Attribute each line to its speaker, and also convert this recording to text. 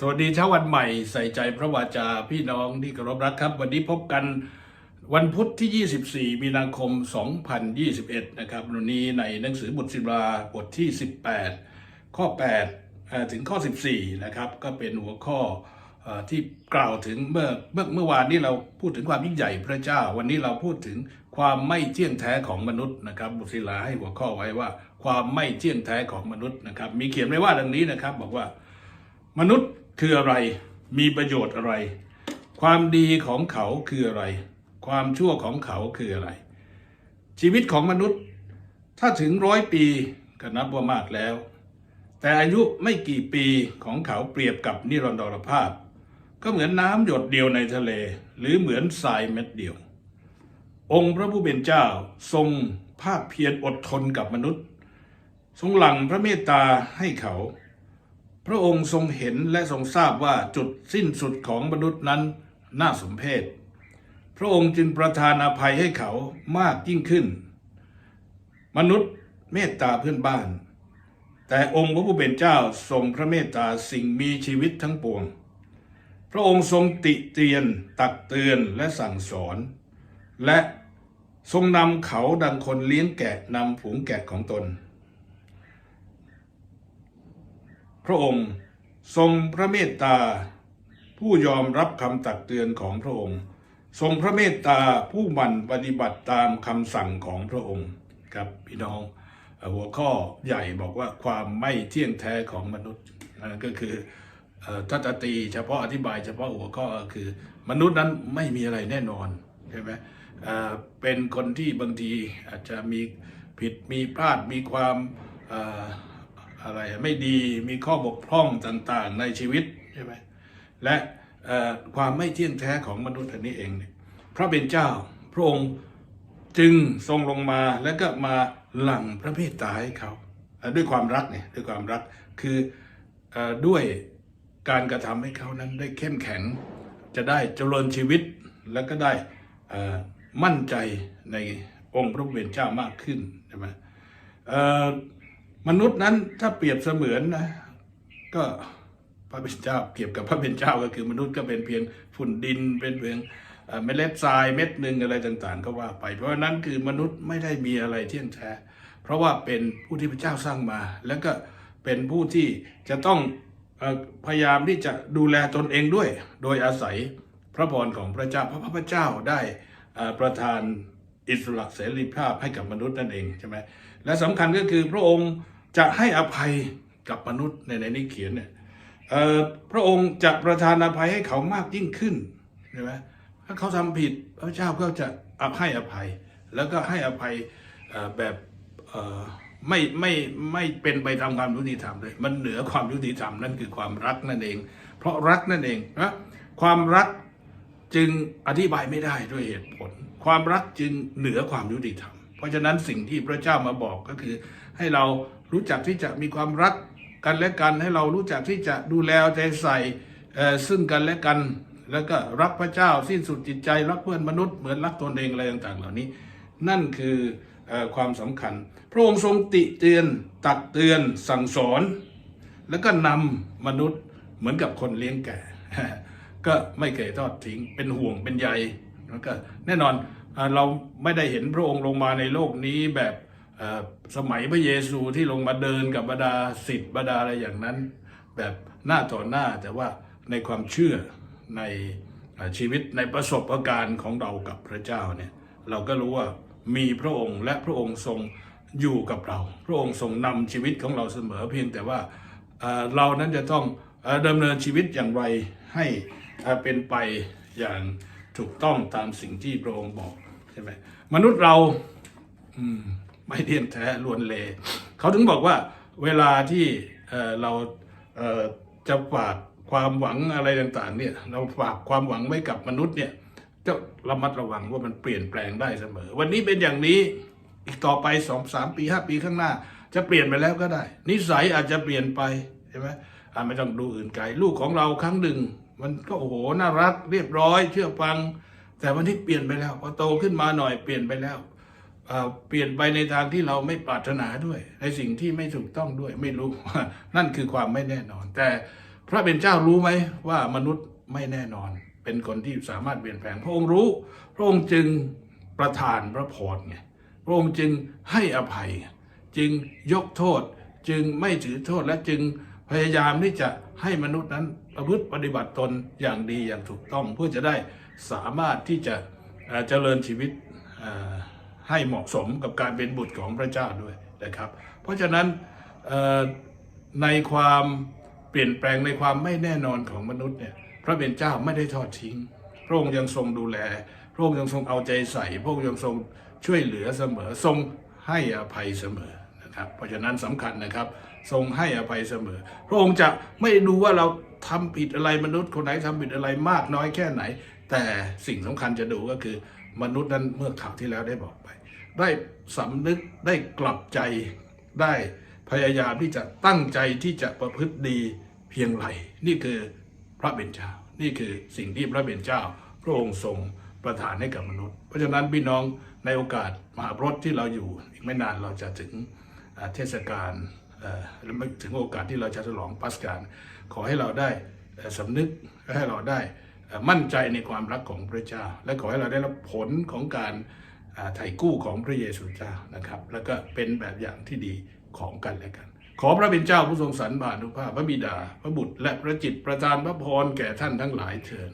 Speaker 1: สวัสดีเช้าวันใหม่ใส่ใจพระวาจาพี่น้องที่เคารพรักครับ วันนี้พบกันวันพุธที่ 24 มีนาคม 2021 นะครับวันนี้ในหนังสือบุตรศิลาบทที่ 18 ข้อ 8 ถึงข้อ 14 นะครับ ก็เป็นหัวข้อเอ่อที่กล่าวถึงเมื่อเมื่อเมื่อวานนี้เราพูดถึงความยิ่งใหญ่พระเจ้า วันนี้เราพูดถึงความไม่เที่ยงแท้ของมนุษย์นะครับบุตรศิลาให้หัวข้อไว้ว่า ความไม่เที่ยงแท้ของมนุษย์นะครับ มีเขียนไว้ว่าดังนี้นะครับ บอกว่ามนุษย์ คืออะไร มีประโยชน์อะไร ความดีของเขาคืออะไร ความชั่วของเขาคืออะไร ชีวิตของมนุษย์ ถ้าถึงร้อยปีก็นับว่ามากแล้ว แต่อายุไม่กี่ปีของเขาเปรียบกับนิรันดรภาพ ก็เหมือนน้ำหยดเดียวในทะเล หรือเหมือนทรายเม็ดเดียว องค์พระผู้เป็นเจ้าทรงภาคเพียรอดทนกับมนุษย์ ทรงหลั่งพระเมตตาให้เขา พระองค์ทรงเห็นและทรงทราบว่าจุดสิ้นสุดของมนุษย์นั้นน่าสมเพชพระองค์จึงประทานอภัยให้เขามากยิ่งขึ้น มนุษย์เมตตาเพื่อนบ้าน แต่องค์พระผู้เป็นเจ้าทรงพระเมตตาสิ่งมีชีวิตทั้งปวง พระองค์ทรงติเตียน ตักเตือนและสั่งสอน และทรงนำเขาดังคนเลี้ยงแกะนำฝูงแกะของตน พระองค์ทรงพระเมตตา ผู้ยอมรับคำตักเตือนของพระองค์ ทรงพระเมตตาผู้หมั่นปฏิบัติตามคำสั่งของพระองค์ครับพี่น้องหัวข้อใหญ่บอกว่าความไม่เที่ยงแท้ของมนุษย์นั่นก็คือเอ่อถ้าจะตีเฉพาะอธิบายเฉพาะหัวข้อก็คือ มนุษย์นั้นไม่มีอะไรแน่นอนใช่ไหมเป็นคนที่บางทีอาจจะมีผิดมีพลาดมีความ อะไรไม่ดีมีข้อบกพร่องต่างๆในชีวิตใช่ไหมและความไม่เที่ยงแท้ของมนุษย์อันนี้เองเนี่ยพระเป็นเจ้าพระองค์จึงทรงลงมาแล้วก็มาหลั่งพระเมตตาให้เขา ด้วยความรักเนี่ยด้วยความรักคืออด้วยการกระทำให้เขานั้นได้เข้มแข็ง จะได้เจริญชีวิตแล้วก็ได้มั่นใจในองค์พระผู้เป็นเจ้ามากขึ้นใช่ไหมอ่อ มนุษย์นั้นถ้าเปรียบเสมือนนะก็พระเป็นเจ้าเปรียบกับพระเป็นเจ้าก็คือมนุษย์ก็เป็นเพียงฝุ่นดินเป็นเพียงเอ่อเมล็ดทรายเม็ดหนึ่งอะไรต่างๆ ก็ว่าไป เพราะนั้นคือมนุษย์ไม่ได้มีอะไรเที่ยงแท้ เพราะว่าเป็นผู้ที่พระเจ้าสร้างมา แล้วก็เป็นผู้ที่จะต้องอพยายามที่จะดูแลตนเองด้วย โดยอาศัยพระพรของพระเจ้า พระพระเจ้าได้ประทานอิสระเสรีภาพให้กับมนุษย์นั่นเองใช่ไหม และสำคัญก็คือพระองค์จะให้อภัยกับมนุษย์ในในนี้เขียนเนี่ยพระองค์จะประทานอภัยให้เขามากยิ่งขึ้นใช่ไหมถ้าเขาทำผิดพระเจ้าก็จะอภัยอภัย แล้วก็ให้อภัยแบบเอ่ไม่ไม่ไม่เป็นไปตามความยุติธรรมเลย มันเหนือความยุติธรรมนั่นคือความรักนั่นเอง เพราะรักนั่นเองนะความรักจึงอธิบายไม่ได้ด้วยเหตุผล ความรักจึงเหนือความยุติธรรม เพราะฉะนั้นสิ่งที่พระเจ้ามาบอกก็คือ ให้เรารู้จักที่จะมีความรักกันและกัน ให้เรารู้จักที่จะดูแลใจใส่ซึ่งกันและกัน แล้วก็รักพระเจ้าสิ้นสุดจิตใจรักเพื่อนมนุษย์เหมือนรักตนเองอะไรต่างๆ เหล่านี้ นั่นคืออความสำคัญ พระองค์ทรงติเตือนตักเตือนสั่งสอน แล้วก็นำมนุษย์เหมือนกับคนเลี้ยงแก่ ก็ไม่เคยทอดทิ้งเป็นห่วงเป็นใยแล้วก็แน่นอน เราไม่ได้เห็นพระองค์ลงมาในโลกนี้แบบสมัยพระเยซูที่ลงมาเดินกับบรรดาสิทธิ์บรรดาอะไรอย่างนั้น แบบหน้าต่อหน้าแต่ว่าในความเชื่อในชีวิตในประสบการณ์ของเรากับพระเจ้าเนี่ยเราก็รู้ว่ามีพระองค์และพระองค์ทรงอยู่กับเรา พระองค์ทรงนำชีวิตของเราเสมอเพียงแต่ว่าเรานั้นจะต้องดำเนินชีวิตอย่างไรให้เป็นไปอย่างถูกต้องตามสิ่งที่พระองค์บอก ช่ไหมมนุษย์เราอไม่เที่ยงแท้ล้วนเลเขาถึงบอกว่าเวลาที่เราเจะฝากความหวังอะไรต่างๆเนี่ยเราฝากความหวังไว้กับมนุษย์เนี่ยจะระมัดระวังว่ามันเปลี่ยนแปลงได้เสมอ วันนี้เป็นอย่างนี้อีกต่อไปสองสามปีห้าปีข้างหน้า จะเปลี่ยนไปแล้วก็ได้ นิสัยอาจจะเปลี่ยนไปใช่ไหมอาไม่ต้องดูอื่นไกลลูกของเราครั้งหนึ่ง มันก็โอ้โหน่ารักเรียบร้อย เชื่อฟัง แต่วันนี้เปลี่ยนไปแล้วพอโตขึ้นมาหน่อยเปลี่ยนไปแล้วเปลี่ยนไปในทางที่เราไม่ปรารถนาด้วย ในสิ่งที่ไม่ถูกต้องด้วย ไม่รู้นั่นคือความไม่แน่นอน แต่พระเป็นเจ้ารู้ไหมว่ามนุษย์ไม่แน่นอน เป็นคนที่สามารถเปลี่ยนแปลงพระองค์รู้ พระองค์จึงประทานพระพรไงพระองค์จึงให้อภัย จึงยกโทษ จึงไม่ถือโทษและจึงพยายามที่จะให้มนุษย์นั้น ประพฤติปฏิบัติตนอย่างดีอย่างถูกต้อง เพื่อจะได้สามารถที่จะเอ่อเจริญชีวิตให้เหมาะสมกับการเป็นบุตรของพระเจ้าด้วยนะครับ เพราะฉะนั้นในความเปลี่ยนแปลงในความไม่แน่นอนของมนุษย์เนี่ยพระเป็นเจ้าไม่ได้ทอดทิ้ง พระองค์ยังทรงดูแล พระองค์ยังทรงเอาใจใส่ พระองค์ยังทรงช่วยเหลือเสมอทรงให้อภัยเสมอ นะครับ เพราะฉะนั้นสำคัญนะครับ ทรงให้อภัยเสมอ พระองค์จะไม่ดูว่าเราทำผิดอะไรมนุษย์คนไหนทำผิดอะไรมากน้อยแค่ไหน แต่สิ่งสำคัญจะดูก็คือ มนุษย์นั้นเมื่อข่าวที่แล้วได้บอกไป ได้สำนึกได้กลับใจได้พยายามที่จะตั้งใจที่จะประพฤติดีเพียงไรนี่คือพระเป็นเจ้านี่คือสิ่งที่พระเป็นเจ้า พระองค์ทรงประทานให้กับมนุษย์ เพราะฉะนั้นพี่น้องในโอกาสมหาพรตที่เราอยู่อีกไม่นานเราจะถึง เทศกาลและไม่ถึงโอกาสที่เราจะฉลองปัสกาลขอให้เราได้สำนึกและให้เราได้มั่นใจในความรักของพระเจ้า และขอให้เราได้รับผลของการไถ่กู้ของพระเยซูเจ้านะครับ แล้วก็เป็นแบบอย่างที่ดีของกันและกัน ขอพระเป็นเจ้าผู้ทรงสรรบานุภาพพระบิดา พระบุตรและพระจิตประทานพระพรแก่ท่านทั้งหลายเถิด